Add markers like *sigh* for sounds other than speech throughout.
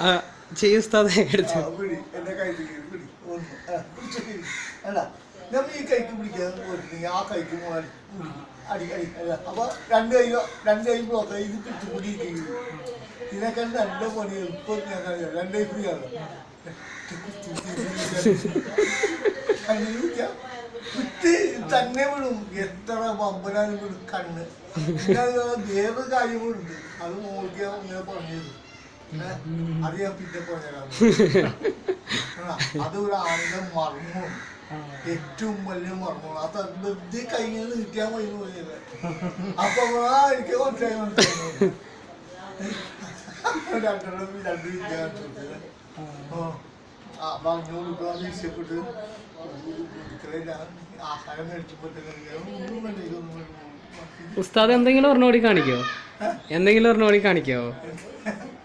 ആ ചെയ്യും ഉസ്താദെ എടുത്തു. ആ, അടി അടി രണ്ട് രണ്ട് പിടിച്ചു ഞാൻ തന്നെ വിടും. എത്ര വമ്പനാലും വിടും കണ്ണ്. പിന്നെ കാര്യങ്ങളുണ്ട് അത് മോൾക്ക് പറഞ്ഞത് *laughs* ഏറ്റവും വലിയ മർമ്മമാണ്. അത് വെറുതെ കയ്യിൽ നീട്ടിയാൽ മതി എന്ന് പറഞ്ഞത് അപ്പൊ ആ എനിക്ക് മനസ്സിലായി മനസ്സിലായി. *laughs* രണ്ടെണ്ണം രണ്ട് വിദ്യാർത്ഥി കൊടുത്തത്. ആ. ആ, അപ്പൊ അഞ്ഞൂറ് രൂപ ദേഷ്യപ്പെട്ട് ഇത്രയും ഞാൻ ആഹാരം മേടിച്ചപ്പോഴത്തേക്കും ഒന്നും വേണ്ട ഇതൊന്നും വേണ്ട. ഉസ്താദ് എന്തെങ്കിലും എന്തെങ്കിലും ഒരെണ്ണോടി കാണിക്കോ? എന്തെങ്കിലും ഒരെണ്ണം ഓടി കാണിക്കാ?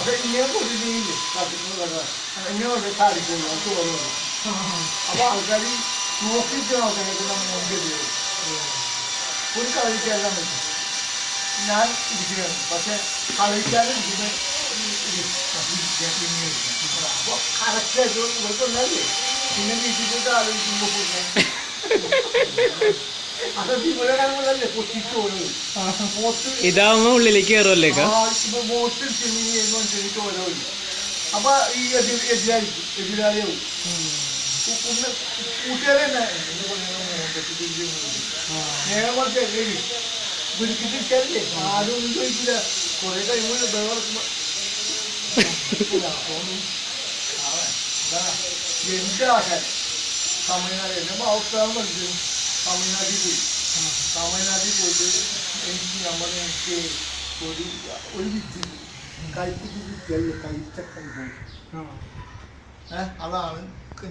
അത് ഇങ്ങനെ അപ്പൊ ഇങ്ങനെ കൊടുത്തില്ലെങ്കിൽ ഇങ്ങനെ സാധിക്കുള്ളൂ അത് ഓർമ്മ അപ്പൊ ആൾക്കാർ നോക്കിയിട്ട് ആൾക്കാരൊക്കെ നമ്മൾ മുൻപിൽ ഒരു കളിക്കാരെല്ലാം പറ്റും ഞാൻ ഇരിക്കുകയാണ്. പക്ഷെ കളിക്കാതെ ഇരിക്കുന്ന അപ്പൊ കറക്റ്റായിട്ട് ഇവർക്കുണ്ടല്ലേ പിന്നെ വീട്ടിൽ പോയിട്ട് ആലോചിക്കുമ്പോൾ ഇതാവുമ്പോ ഉള്ളിലേക്ക് കയറുമല്ലേക്കാ ഓരോ അപ്പൊ ഈ എതിരാളിയാവും. കൂട്ടുകാരെ തന്നെ പറയുക നേരെ മറിച്ച് എങ്ങനെ പിടിച്ചിട്ടിരിക്കാറില്ലേ ആരും ഒന്നും ചോദിക്കില്ല. കുറെ കഴിയുമ്പോൾ ബഹളക്കുമ്പോ എന്റെ ആൾക്കാർ തമിഴ്നാട് എന്നെ അവസ്ഥ തമിഴ്നാട്ടിൽ പോയി. തമിഴ്നാട്ടിൽ പോയിട്ട് എനിക്ക് നമ്മുടെ എനിക്ക് ഒരു ഒരു വിദ്യ കഴിച്ച പോയി. അതാണ്